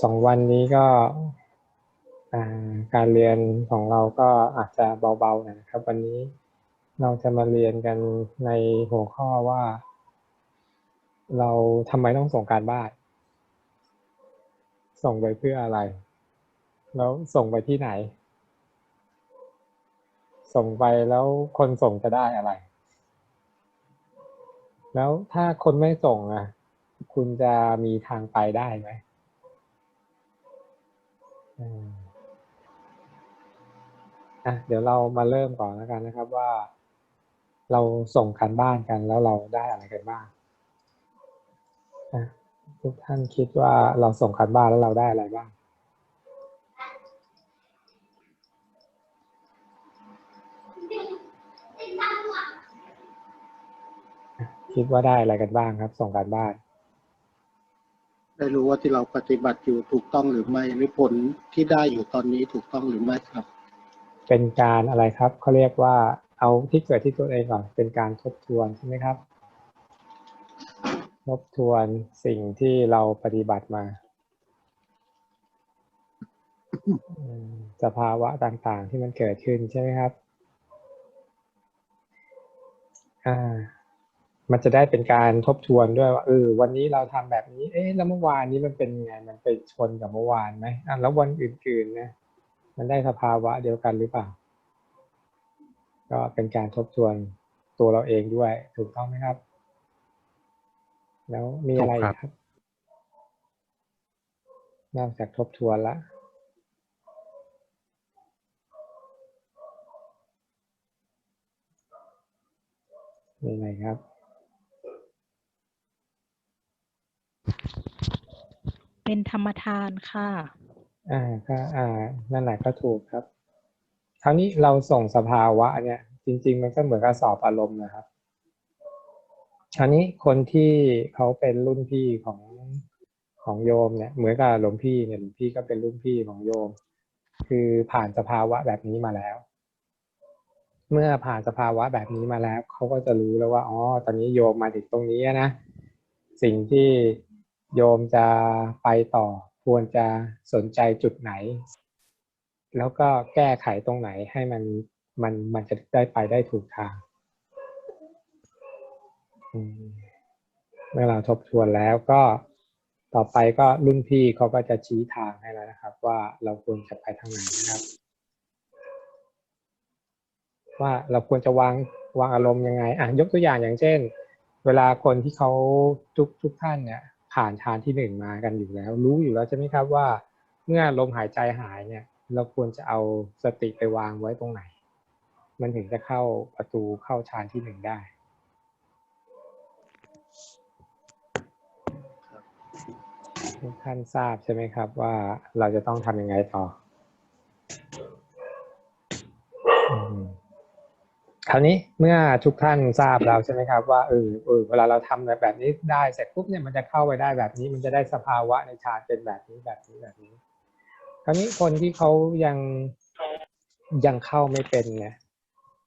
สองวันนี้ก็การเรียนของเราก็อาจจะเบาๆนะครับ วันนี้เราจะมาเรียนกันในหัวข้อว่า เราทำไมต้องส่งการบ้าน ส่งไปเพื่ออะไร แล้วส่งไปที่ไหน ส่งไปแล้วคนส่งจะได้อะไร แล้วถ้าคนไม่ส่งอะ คุณจะมีทางไปได้ไหม อืมอะเดี๋ยวเรามาเริ่มก่อนแล้วกันนะครับว่า เราส่งการบ้านกันแล้วเราได้อะไรกันบ้างอะทุกท่านคิดว่าเราส่งการบ้านแล้วเราได้อะไรบ้างคิดว่าได้อะไรกันบ้างครับ ส่งการบ้าน ได้รู้ว่าที่เราปฏิบัติอยู่ถูกต้องหรือไม่หรือผลที่ได้อยู่ตอนนี้ถูกต้องหรือไม่ครับ เป็นการอะไรครับเขาเรียกว่าเอาที่เกิดที่ตัวเองก่อนเป็นการทบทวนใช่ไหมครับ ทบทวนสิ่งที่เราปฏิบัติมา สภาวะต่างๆที่มันเกิดขึ้นใช่ไหมครับ อ่า มันจะได้เป็นการทบทวนด้วยว่าเออวันนี้เราทำแบบนี้ เอ๊ะแล้วเมื่อวานนี้มันเป็นไงมันไปชนกับเมื่อวานไหมอะแล้ววันอื่นๆนะมันได้สภาวะเดียวกันหรือเปล่า ก็เป็นการทบทวนตัวเราเองด้วย ถูกต้องไหมครับ แล้วมีอะไรอีกครับ นอกจากทบทวนละมีอะไรครับ เป็นธรรมทานค่ะ อ่าก็อ่า นั่นแหละก็ถูกครับคราวนี้เราส่งสภาวะเนี่ย จริง ๆ มันก็เหมือนกับสอบอารมณ์นะครับคราวนี้คนที่เขาเป็นรุ่นพี่ของของโยมเนี่ยเหมือนกับหลวงพี่เนี่ยหลวงพี่ก็เป็นรุ่นพี่ของโยม คือผ่านสภาวะแบบนี้มาแล้ว เมื่อผ่านสภาวะแบบนี้มาแล้วเขาก็จะรู้แล้วว่าอ๋อตอนนี้โยมมาถึงตรงนี้นะสิ่งที่ โยมจะไปต่อควรจะสนใจจุดไหน แล้วก็แก้ไขตรงไหนให้มันมันมันจะได้ไปได้ถูกทางเมื่อเราทบทวนแล้วก็ต่อไปก็รุ่นพี่เขาก็จะชี้ทางให้แล้วนะครับ ว่าเราควรจะไปทางไหนนะครับ ว่าเราควรจะวางวางอารมณ์ยังไงอะยกตัวอย่างอย่างเช่น เวลาคนที่เขาทุกทุกท่านเนี่ย ผ่านฌานที่หนึ่งมากันอยู่แล้ว รู้อยู่แล้วใช่ไหมครับว่าเมื่อลมหายใจหายเนี่ย เราควรจะเอาสติไปวางไว้ตรงไหน มันถึงจะเข้าประตูเข้าฌานที่หนึ่งได้ทุกท่านทราบใช่ไหมครับว่าเราจะต้องทำยังไงต่ออื คราวนี้เมื่อทุกท่านทราบแล้วใช่ไหมครับว่าเออเออเวลาเราทำแบบแบบนี้ได้เสร็จปุ๊บเนี่ยมันจะเข้าไปได้แบบนี้ มันจะได้สภาวะในฌานเป็นแบบนี้แบบนี้แบบนี้ คราวนี้คนที่เขายังยังเข้าไม่เป็นเนี่ย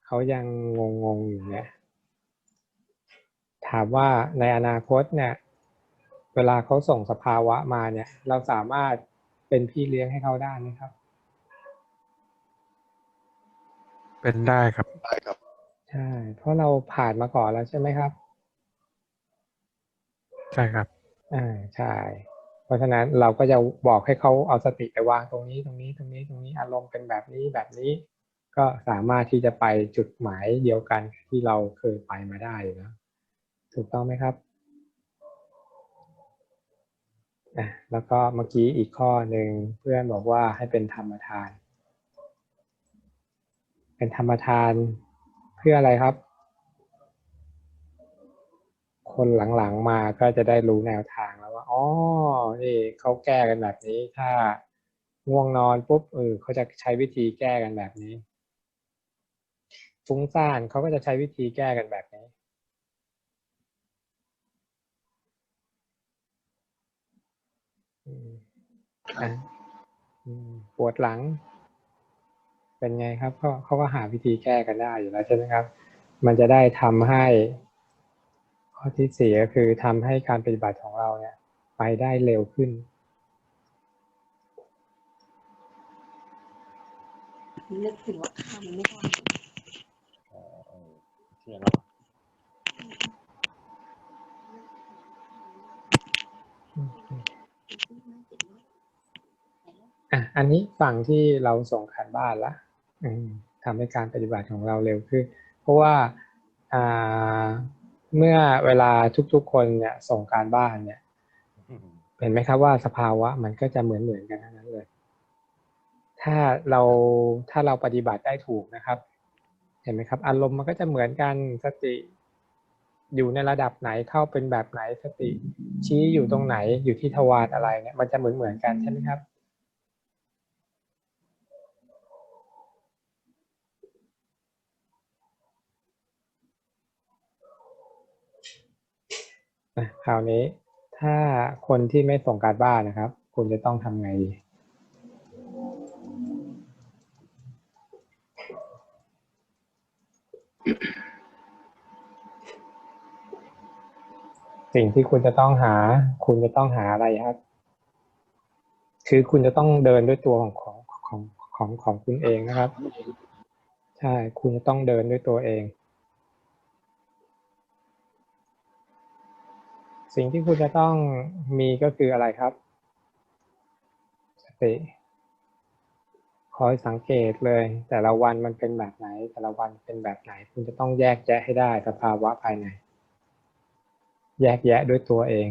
เขายังงงงๆอยู่เนี่ยถามว่าในอนาคตเนี่ย เวลาเขาส่งสภาวะมาเนี่ย เราสามารถเป็นพี่เลี้ยงให้เขาได้ไหมครับ เป็นได้ครับได้ครับ ใช่ เพราะเราผ่านมาก่อนแล้วใช่ไหมครับ ใช่ครับอ่าใช่ เพราะฉะนั้นเราก็จะบอกให้เขาเอาสติไปวางตรงนี้ตรงนี้ตรงนี้ตรงนี้อารมณ์เป็นแบบนี้แบบนี้ ก็สามารถที่จะไปจุดหมายเดียวกันที่เราเคยไปมาได้อยู่แล้วถูกต้องไหมครับอะแล้วก็เมื่อกี้อีกข้อหนึ่งเพื่อนบอกว่าให้เป็นธรรมทาน เป็นธรรมทาน เพื่ออะไรครับ คนหลังๆมาก็จะได้รู้แนวทางแล้วว่าอ๋อนี่เขาแก้กันแบบนี้ ถ้าง่วงนอนปุ๊บเออเขาจะใช้วิธีแก้กันแบบนี้ฟุ้งซ่านเขาก็จะใช้วิธีแก้กันแบบนี้ปวดหลัง เป็นไงครับก็เขาก็หาวิธีแก้กันได้อยู่แล้วใช่ไหมครับ มันจะได้ทำให้ ข้อที่สี่ก็คือทำให้การปฏิบัติของเราเนี่ย ไปได้เร็วขึ้นนึกถึงว่าข้ามัก่ได้เที่ยแล้วอะอันนี้ฝั่งที่เราส่งขันบ้านละ ทำให้การปฏิบัติของเราเร็วขึ้น เพราะว่าเมื่อเวลาทุกๆคนเนี่ยส่งการบ้านเนี่ยเห็นไหมครับว่าสภาวะมันก็จะเหมือนเหมือนๆกันทั้งนั้นเลย ถ้าเราถ้าเราปฏิบัติได้ถูกนะครับ เห็นไหมครับ อารมณ์มันก็จะเหมือนกันสติอยู่ในระดับไหนเข้าเป็นแบบไหนสติชี้อยู่ตรงไหนอยู่ที่ทวารอะไรเนี่ยมันจะเหมือนเหมือนๆกันใช่ไหมครับ นะคราวนี้ถ้าคนที่ไม่ส่งการบ้านนะครับ คุณจะต้องทำไงดีสิ่งที่คุณจะต้องหา คุณจะต้องหาอะไรครับ คือคุณจะต้องเดินด้วยตัวของของของของของคุณเองนะครับ ใช่ คุณจะต้องเดินด้วยตัวเอง สิ่งที่คุณจะต้องมีก็คืออะไรครับ สติ คอยสังเกตเลย แต่ละวันมันเป็นแบบไหน แต่ละวันเป็นแบบไหน คุณจะต้องแยกแยะให้ได้สภาวะภายใน แยกแยะด้วยตัวเอง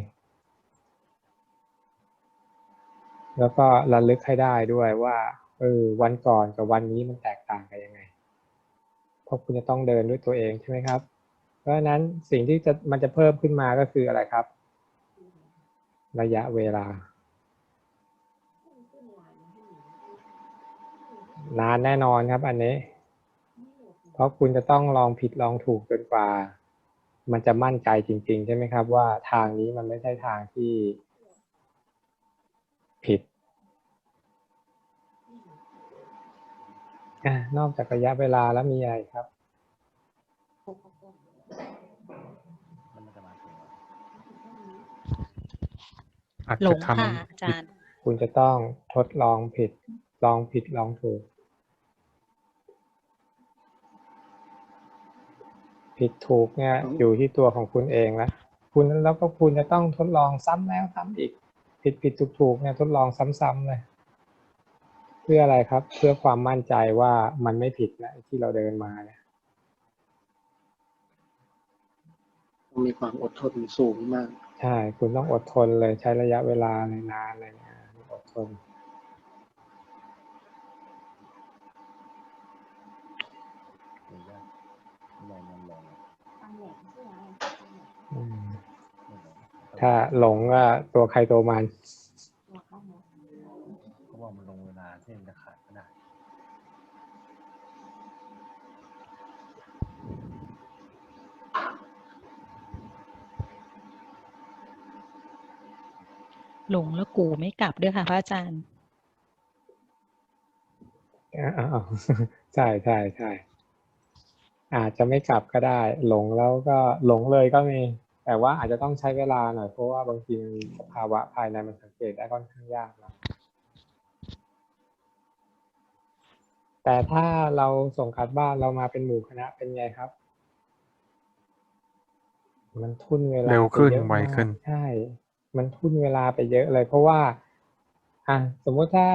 แล้วก็ระลึกให้ได้ด้วยว่าเออวันก่อนกับวันนี้มันแตกต่างกันยังไง เพราะคุณจะต้องเดินด้วยตัวเองใช่ไหมครับ ราะฉะนั้นสิ่งที่จะมันจะเพิ่มขึ้นมาก็คืออะไรครับ ระยะเวลา นานแน่นอนครับอันนี้ เพราะคุณจะต้องลองผิดลองถูกจนกว่า มันจะมั่นใจจริง ๆ ใช่ไหมครับ ว่าทางนี้มันไม่ใช่ทางที่ผิดอนอกจากระยะเวลาแล้วมีอะไรครับ แล้วมันจะมาถึงว่า อาจหลจะงทค่ะอาจารย์ คุณจะต้องทดลองผิด ลองผิดลองถูก ผิดถูกเนี่ยอยู่ที่ตัวของคุณเองแล้วคุณแล้วก็คุณจะต้องทดลองซ้ำแล้วซ้ำอีก ผิดผิดถูกถูกเนี่ยทดลองซ้ำๆเลย เพื่ออะไรครับ เพื่อความมั่นใจว่ามันไม่ผิดนะที่เราเดินมาเนี่ยต้องมีความอดทนสูงมาก ใช่ คุณต้องอดทนเลยใช้ระยะเวลาในนานเลยนะอดทนหรือว่าแรงมันแรงอืมไม่แรงถ้าหลงก็ตัวใครตัวมัน เพราะว่ามันลงเวลาที่มันจะขาดก็ได้ หลงแล้วกูไม่กลับด้วยค่ะพระอาจารย์อ่าใช่ใช่ใช่อาจจะไม่กลับก็ได้ หลงแล้วก็หลงเลยก็มี แต่ว่าอาจจะต้องใช้เวลาหน่อยเพราะว่าบางทีมันมีสภาวะภายในมันสังเกตได้ค่อนข้างยากนะแต่ถ้าเราส่งการบ้านเรามาเป็นหมู่คณะเป็นไงครับ มันทุ่นเวำลาเร็วขึ้นไปยอะไวมากขึ้นใช่ มันทุ่นเวลาไปเยอะเลย เพราะว่าอะสมมุติถ้า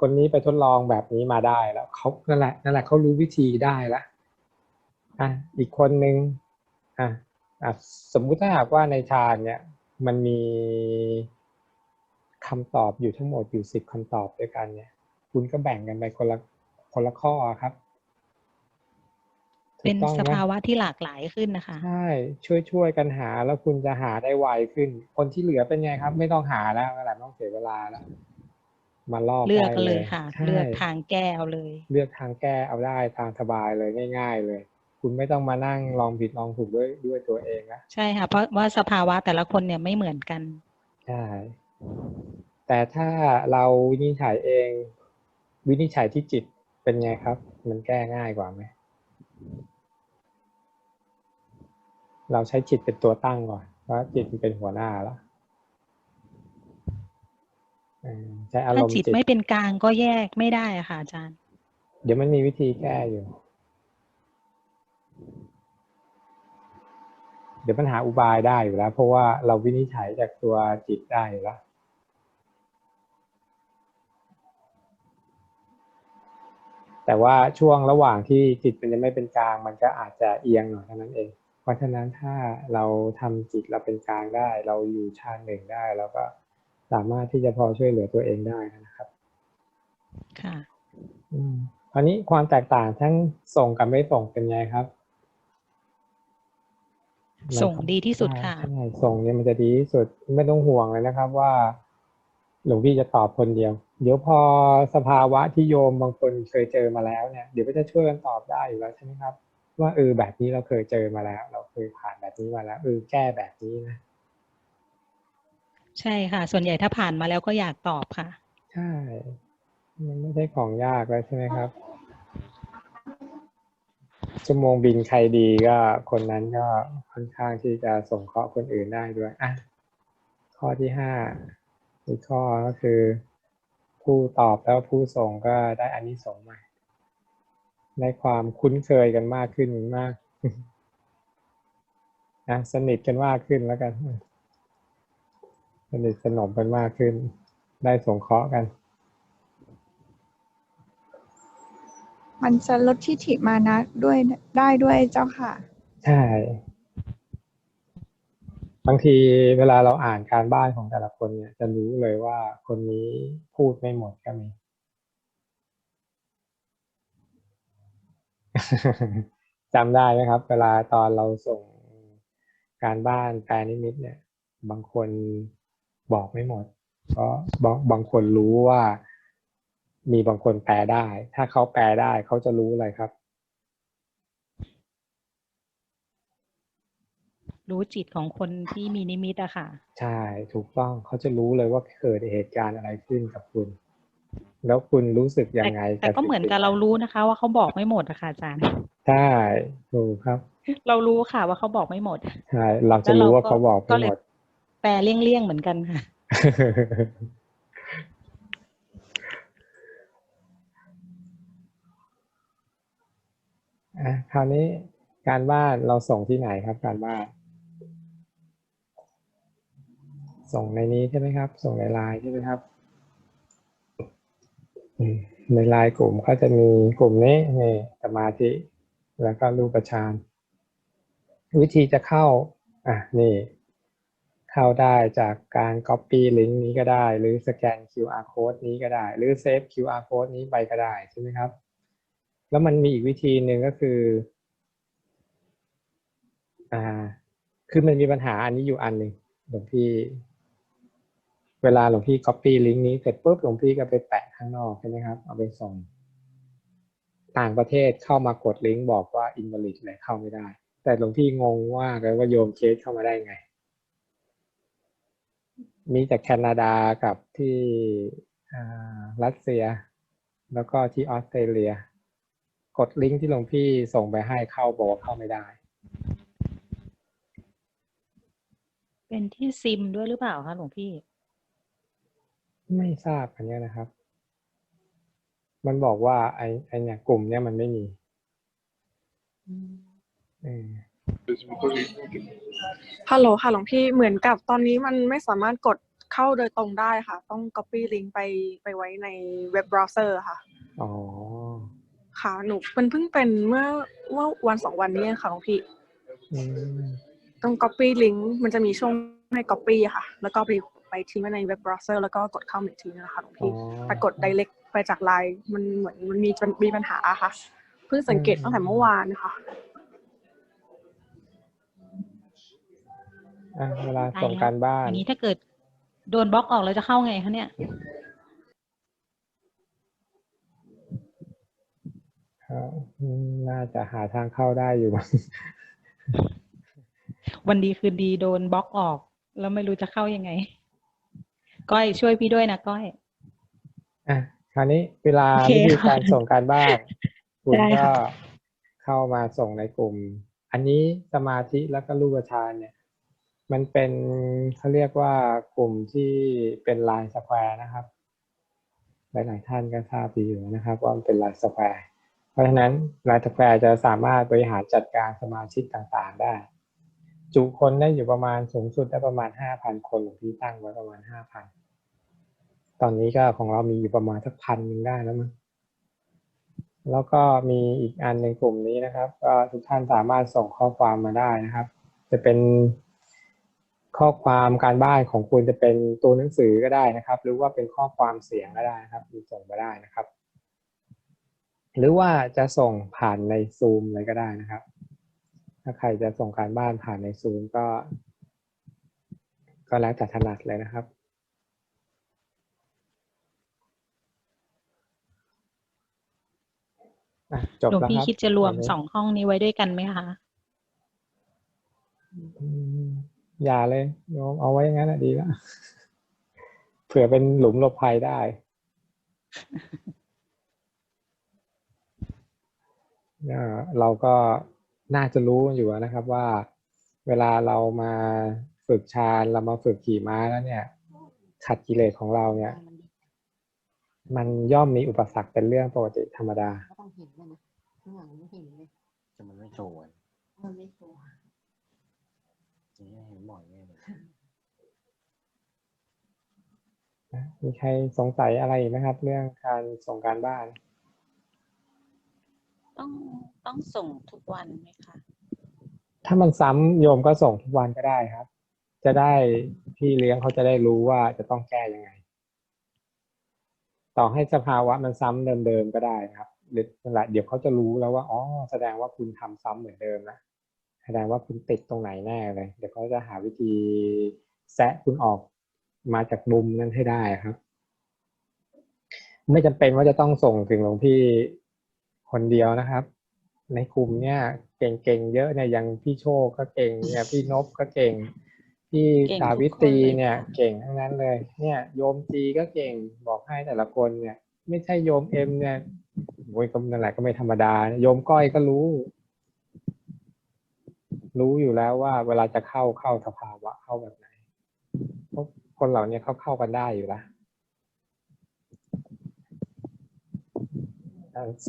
คนนี้ไปทดลองแบบนี้มาได้แล้วเขานั่นแหละนั่นแหละเขารู้วิธีได้ละอะอีกคนนึงอะอะสมมุติถ้าหากว่าในฌานเนี่ยมันมีคำตอบอยู่ทั้งหมดอยู่สิบคำตอบด้วยกันเนี่ย คุณก็แบ่งกันไปคนละคนละข้อครับ เป็กนต้องสไหมภาวะที่หลากหลายขึ้นนะคะ ใช่ ช่วยช่วยกันหาแล้วคุณจะหาได้ไวขึ้น คนที่เหลือเป็นไงครับ ไม่ต้องหาแล้วอะไรไม่ต้องเสียเวลาแล้วมาลอกเลือกได้กันเลยค่ะใช่เลือกทางแก้เอาเลย เลือกทางแก้เอาได้ทางสบายเลยง่าย ๆ เลย คุณไม่ต้องมานั่งลองผิดลองถูกด้วยด้วยตัวเองนะใช่ค่ะ เพราะว่าสภาวะแต่ละคนเนี่ยไม่เหมือนกันใช่แต่ถ้าเราวินิจฉัยเอง วินิจฉัยที่จิตเป็นไงครับ มันแก้ง่ายกว่าไหม เราใช้จิตเป็นตัวตั้งก่อนเพราะจิตมันเป็นหัวหน้าแล้วเออใช้อาถ้ารมณ์จิจิตตไม่เป็นกลางก็แยกไม่ได้อะค่ะอาจารย์ดี๋ยวมันมีวิธีแก้อยู่ เดี๋ยวปัญหาอุบายได้อยู่แล้ว เพราะว่าเราวินิจฉัยจากตัวจิตได้อยู่แล้วแต่ว่าช่วงระหว่างที่จิตมันยังไม่เป็นกลาง มันก็อาจจะเอียงหน่อยเท่านั้นเองเพ ราะฉะนั้นถ้าเราทำจิตเราเป็นกลางได้ เราอยู่ชาติหนึ่งได้เราก็สามารถที่จะพอช่วยเหลือตัวเองได้นะครับ ค่ะอืมคราวนี้ความแตกต่างทั้งส่งกับไม่ส่งเป็นไงครับ ส่งดีที่สุดค่ะใช่ส่งเนี่ยมันจะดีที่สุดไม่ต้องห่วงเลยนะครับ ว่าหลวงพี่จะตอบคนเดียว เดี๋ยวพอสภาวะที่โยมบางคนเคยเจอมาแล้วเนี่ย เดี๋ยวก็จะช่วยกันตอบได้อยู่แล้วใช่ไหมครับ ว่าเออแบบนี้เราเคยเจอมาแล้ว เราเคยผ่านแบบนี้มาแล้วเออแก้แบบนี้นะ ใช่ค่ะ ส่วนใหญ่ถ้าผ่านมาแล้วก็อยากตอบค่ะ ใช่มันไม่ใช่ของยากแล้วใช่ไหมครับชั่วโมงบินใครดีก็คนนั้นก็ค่อนข้างที่จะส่งเคราะห์คนอื่นได้ด้วยอะข้อที่ห้าอีกข้อก็คือ ผู้ตอบแล้วผู้ส่งก็ได้อานิสงส์ใหม่ ได้ความคุ้นเคยกันมากขึ้นมากนะสนิทกันมากขึ้นแล้วกัน สนิทสนมกันมากขึ้น ได้สงเคราะห์กัน มันจะลดทิฐิมานะด้วยได้ด้วยเจ้าค่ะ ใช่ บางทีเวลาเราอ่านการบ้านของแต่ละคนเนี่ย จะรู้เลยว่าคนนี้พูดไม่หมดก็มี จำได้ไหมครับ เวลาตอนเราส่งการบ้านแปลนิมิตเนี่ย บางคนบอกไม่หมด เพราะบางบางคนรู้ว่ามีบางคนแปลได้ ถ้าเขาแปลได้เขาจะรู้อะไรครับ รู้จิตของคนที่มีนิมิตอะค่ะ ใช่ ถูกต้องเขาจะรู้เลยว่าเกิดเหตุการณ์อะไรขึ้นกับคุณ แล้วคุณรู้สึกยัแต่งไง แต่ก็เหมือนกับเรารู้นะคะ ว่าเขาบอกไม่หมดอะค่ะอาจารย์ใช่ถูกครับ เรารู้ค่ะว่าเขาบอกไม่หมดใช่เราจะรู้ว่าเขาบอกก็ไม่เลหยมดแปลเลี่ยงๆเหมือนกันค่ะอะคราวนี้การบ้านเราส่งที่ไหนครับ การบ้านส่งในนี้ใช่ไหมครับ ส่งในไลน์ใช่ไหมครับอืม ในไลน์กลุ่มก็จะมีกลุ่มนี้นี่สมาธิแล้วก็รูปฌานวิธีจะเข้าอะนี่ เข้าได้จากการ Copy ลิงก์นี้ก็ได้ หรือสแกน QR code นี้ก็ได้ หรือเซฟ QR code นี้ไปก็ได้ใช่ไหมครับ แล้วมันมีอีกวิธีหนึ่งก็คืออ่าคือมันมีปัญหาอันนี้อยู่อันหนึ่งหลวงพี่ เวลาหลวงพี่ copy ลิงก์นี้เสร็จปุ๊บหลวงพี่ก็ไปแปะข้างนอกใช่ไหมครับ เอาไปส่ง ต่างประเทศเข้ามากดลิงก์บอกว่า invalid เลยเข้าไม่ได้ แต่หลวงพี่งงว่ากเลยว่าโยมเคสเข้ามาได้ไง มีจากแคนาดากับที่รัสเซีย แล้วก็ที่ออสเตรเลีย กดลิงก์ที่หลวงพี่ส่งไปให้เข้าบอกว่าเข้าไม่ได้ เป็นที่ซิมด้วยหรือเปล่าคะหลวงพี่ ไม่ทราบอันเนี้ยนะครับ มันบอกว่าไอไอเนี่ยกลุ่มเนี้ยมันไม่มีเออฮัลโหลค่ะหลวงพี่เหมือนกับตอนนี้มันไม่สามารถกดเข้าโดยตรงได้ค่ะ ต้อง copy link ไปไปไว้ในเว็บเบราว์เซอร์ค่ะ อ๋อ ค่ะหนูมันเพิ่งเป็นเมื่อเมื่อวันสองวันนี้เองค่ะหลวงพี่อืมต้อง copy link มันจะมีช่วงให้ copy อะค่ะ แล้วก็ไป ไปทิ้งไว้ในเว็บเบราว์เซอร์แล้วก็กดเข้าอีกทีนะคะหลวงอ๋อพี่ไปกด direct ไปจากไลน์มันเหมือนมันมีมีปัญหาอะค่ะ เพิ่งสังเกตตั้งแต่เมื่อวานนะคะอะเวลาส่งการบ้าอนย่างนี้ถ้าเกิดโดนบล็อกออกแล้วจะเข้าไงคะเนี่ยครับอืมน่าจะหาทางเข้าได้อยู่มั้งวันดีคืนดีโดนบล็อกออก แล้วไม่รู้จะเข้ายังไง ก้อยช่วยพี่ด้วยนะก้อย อะคราวนี้เวลาโอเควิธีการค่ะส่งการบ้านคุณได้ก็ค่ะ เข้ามาส่งในกลุ่ม อันนี้สมาธิแล้วก็รูปฌานเนี่ย มันเป็นเขาเรียกว่ากลุ่มที่เป็นลายสแควร์นะครับ หลายๆท่านก็ทราบดีอยู่นะครับว่ามันเป็นลายสแควร์ราะฉะนั้นรายกาแฟจะสามารถบริหารจัดการสมาชิกต่างๆได้ จุคนได้อยู่ประมาณสูงสุดได้ประมาณห้าพันคนหลวงพี่ตั้งไว้ประมาณห้าพัน ตอนนี้ก็ของเรามีอยู่ประมาณสักพันหนึ่งได้แล้วมั้งแล้วก็มีอีกอันในกลุ่มนี้นะครับก็ทุกท่านสามารถส่งข้อความมาได้นะครับ จะเป็นข้อความการบ้านของคุณจะเป็นตัวหนังสือก็ได้นะครับ หรือว่าเป็นข้อความเสียงก็ได้นะครับมีส่งมาได้นะครับ หรือว่าจะส่งผ่านในซูมเลยก็ได้นะครับ ถ้าใครจะส่งการบ้านผ่านในซูมก็ ก็แล้วแต่ถนัดเลยนะครับ อะ จบหลวงแล้วพี่ครับคิดจะรวมนนี้สองห้องนี้ไว้ด้วยกันไหมคะอืมอย่าเลยโยมเอาไว้อย่างนั้นแหะดีแล้วเผื่อเป็นหลุมหลบภัยได้เอ่อเราก็น่าจะรู้กันอยู่นะครับว่าเวลาเรามาฝึกฌานเรามาฝึกขี่ม้าแล้วเนี่ย ขัดกิเลสของเราเนี่ย มันย่อมมีอุปสรรคเป็นเรื่องปกติธรรมดา ก็ต้องเห็นเลยนะข้างหลังไม่เห็นเลยจะมันไม่โชว์อะมันไม่ชัวร์อย่างนี้เห็นบ่อยแน่เลยนะมีใครสงสัยอะไรอีกไหมครับ เรื่องการส่งการบ้าน ต้องต้องส่งทุกวันไหมคะถ้ามันซ้ำโยมก็ส่งทุกวันก็ได้ครับ จะได้พี่เลี้ยงเขาจะได้รู้ว่าจะต้องแก้ยังไง ต่อให้สภาวะมันซ้ำเดิมๆก็ได้นะครับเดี๋ยว นั่นแหละเดี๋ยวเขาจะรู้แล้วว่าอ๋อแสดงว่าคุณทำซ้ำเหมือนเดิมนะแสดงว่าคุณติดตรงไหนแน่เลย เดี๋ยวเขาจะหาวิธีแซะคุณออกมาจากมุมนั้นให้ได้ครับ ไม่จำเป็นว่าจะต้องส่งถึงหลวงพี่คนเดียวนะครับ ในกลุ่มเนี่ยเก่งๆเยอะเนี่ยอย่างพี่โชคก็เก่งเนี่ยพี่นพก็เก่งพี่เก่งสาทุกวิคนตรีเลยเนี่ยค่ะเก่งทั้งนั้นเลย เนี่ย โยมจีก็เก่งบอกให้แต่ละคนเนี่ย ไม่ใช่โยมเอ็มเนี่ย โอ้ยก็นั่นแหละก็ไม่ธรรมดา โยมก้อยก็รู้ รู้อยู่แล้วว่า เวลาจะเข้าเข้าสภาวะเข้าแบบไหนเพราะคนเหล่านี้เขาเข้ากันได้อยู่แล้ว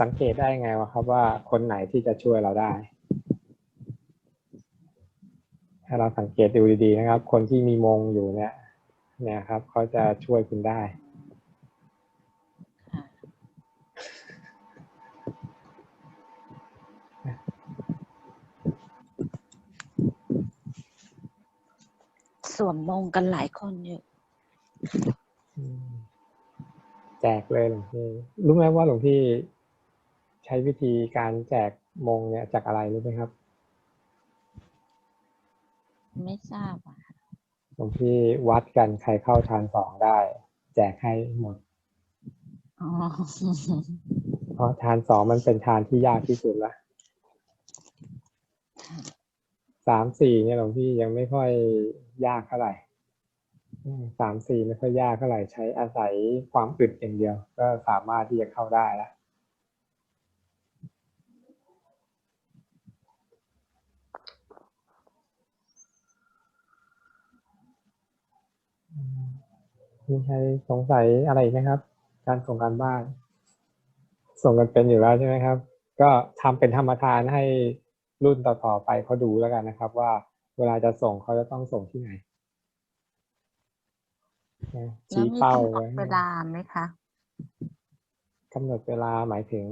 สังเกตได้ไงวะครับว่าคนไหนที่จะช่วยเราได้ ถ้าเราสังเกตดูดีๆนะครับ คนที่มีมงอยู่เนี่ย เนี่ยครับ เขาจะช่วยคุณได้ สวมมงกันหลายคนอยู่อืมแจกเลยหลวงพี่รู้ไหมว่าหลวงพี่ใช้วิธีการแจกมงเนี่ยจากอะไรรู้ไหมครับ ไม่ทราบอะหลวงพี่วัดกันใครเข้าทานสองได้ แจกให้หมดอ๋อเพราะทานสองมันเป็นทานที่ยากที่สุดละ สามสี่เนี่ยหลวงพี่ยังไม่ค่อยยากเท่าไหร่สามสี่ไม่ค่อยยากเท่าไหร่ใช้อาศัยความอึดอย่างเดียว ก็สามารถที่จะเข้าได้แล้วมีใครสงสัยอะไรอีกไหมครับ การส่งการบ้าน ส่งกันเป็นอยู่แล้วใช่ไหมครับ ก็ทำเป็นธรรมทานให้ รุ่นต่อๆไปเขาดูแล้วกันนะครับ ว่าเวลาจะส่งเขาจะต้องส่งที่ไหนนะแล้วชี้มีเป้ากำหนไว้ดเวลาไหมคะกำหนดเวลาหมายถึง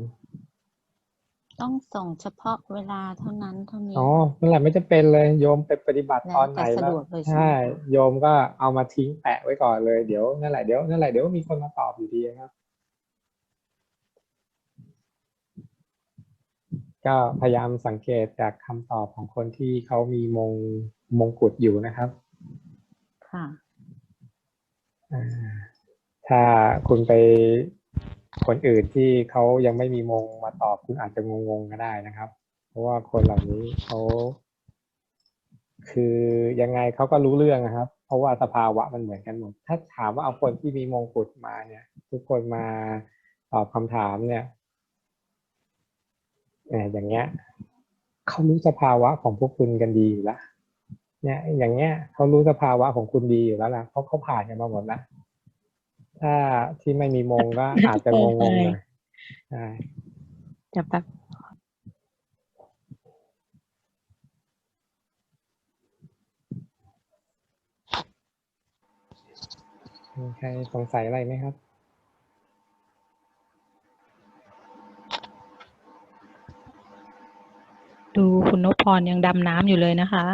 ต้องส่งเฉพาะเวลาเท่านั้นเท่านี้อ๋อนั่นแหละไม่จะเป็นเลยโยมไปปฏิบัติแล้วตอนไหนแต่สะแล้วดวกเลยใช่ไหมใช่คะโยมก็เอามาทิ้งแปะไว้ก่อนเลยเดี๋ยวนั่นแหละเดี๋ยวนั่นแหละเดี๋ยวมีคนมาตอบอยู่ดีครับ ก็พยายามสังเกตจากคำตอบของคนที่เขามีมงมงกุฎอยู่นะครับ ค่ะอ่าถ้าคุณไปคนอื่นที่เขายังไม่มีมงมาตอบคุณอาจจะงงๆก็ได้นะครับ เพราะว่าคนเหล่านี้เขาคือยังไงเขาก็รู้เรื่องนะครับ เพราะว่าสภาวะมันเหมือนกันหมด ถ้าถามว่าเอาคนที่มีมงกุฎมาเนี่ย ทุกคนมาตอบคำถามเนี่ยเนี่ย อย่างเงี้ยเขารู้สภาวะของพวกคุณกันดีอยู่แล้วเนี่ยอย่างเงี้ยเขารู้สภาวะของคุณดีอยู่แล้วล่ะเพราะเขาผ่านกันมาหมดแล้วถ้าที่ไม่มีมงก็อาจจะงงๆหน่อยใช่ดี๋ยวแป๊บมีใครสงสัยอะไรไหมครับ ดูคุณนพพรยังดำน้ำอยู่เลยนะคะ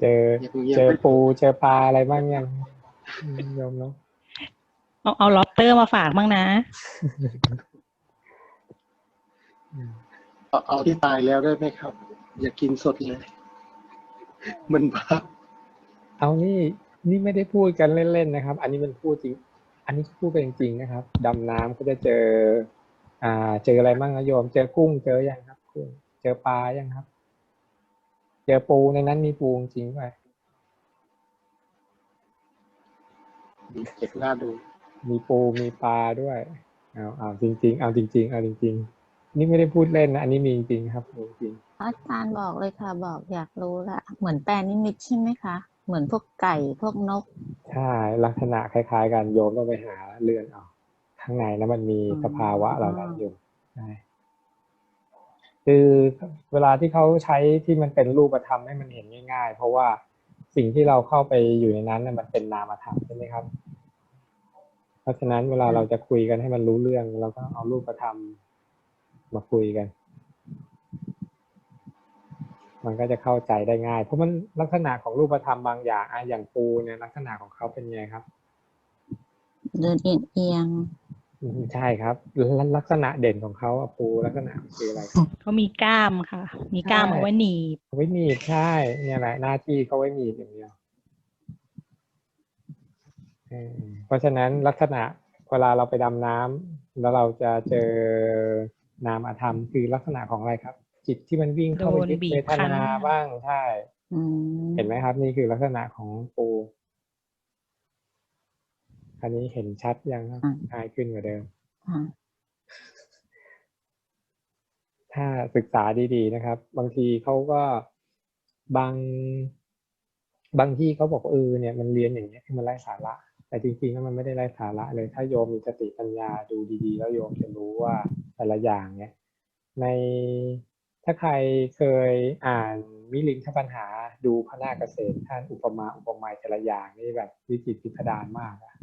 เจอยังยังเจอไม่ปูเจอปลาอะไรบ้างยังอืมโยมเนาะเอาเอาล็อบเตอร์มาฝากบ้างนะ เอาเอาที่ตายแล้วได้ไหมครับ อย่ากินสดเลย มันบาปเอานี่นี่ไม่ได้พูดกันเล่นๆนะครับ อันนี้มันพูดจริง อันนี้พูดกันจริงๆนะครับ ดำน้ำก็จะเจอ อ่า เจออะไรบ้างนะโยม เจอกุ้งเจอยังครับกุ้งเจอปลายังครับ เจอปูในนั้นมีปูจริงไหมเจ็บหน้าดู มีปูมีปลาด้วยเอาเอาจริง ๆ เอาจริง ๆ เอาจริง ๆ นี่ไม่ได้พูดเล่นนะ อันนี้มีจริงๆครับมีจริงอาจารย์บอกเลยค่ะ บอกอยากรู้ละเหมือนแปลนิมิตใช่ไหมคะเหมือนพวกไก่พวกนก ใช่ ลักษณะคล้าย ๆ กันโยมต้องไปหาเรือนเอา ข้างในนั้นมันมีอืมสภาวะเหล่านั้นอยู่ใช่คือเวลาที่เขาใช้ที่มันเป็นรูปธรรมให้มันเห็นง่าย ๆ เพราะว่าสิ่งที่เราเข้าไปอยู่ในนั้นน่ะมันเป็นนามธรรมใช่ไหมครับ เพราะฉะนั้นเวลาเราจะคุยกันให้มันรู้เรื่อง เราก็เอารูปธรรมมาคุยกัน มันก็จะเข้าใจได้ง่าย เพราะมันลักษณะของรูปธรรมบางอย่างอะอย่างปูเนี่ยลักษณะของเขาเป็นไงครับ เดินเอียงเอียงอืม ใช่ครับแล้วลักษณะเด่นของเขาอะปูลักษณะมันคืออะไรเขามีกล้ามค่ะ มีกล้ามใช่เอาไว้หนีบเอาไว้หนีบใช่ เนี่ยแหละหน้าที่เขาไว้หนีบอย่างเดียวเออเพราะฉะนั้นลักษณะเวลาเราไปดำน้ำแล้วเราจะเจอนามธรรมคือลักษณะของอะไรครับ จิตที่มันวิ่งเข้าไปโดนยึดบีบเวทคั้นนาบ้างใช่อืมเห็นไหมครับ นี่คือลักษณะของปู อันนี้เห็นชัดยังครับง่ายขึ้นกว่าเดิมค่ะถ้าศึกษาดีๆนะครับ บางทีเขาก็บาง บางที่เขาบอกว่าเออเนี่ยมันเรียนอย่างเงี้ยมันไร้สาระ แต่จริงๆแล้วมันไม่ได้ไร้สาระเลย ถ้าโยมมีสติปัญญาดูดีๆ แล้วโยมจะรู้ว่าแต่ละอย่างเนี่ย ในถ้าใครเคยอ่านมิลินทปัญหาดูพระนาคเกษตรท่านอุปมาอุปไมยแต่ละอย่างนี่แบบวิจิตรพิสดารมากอะ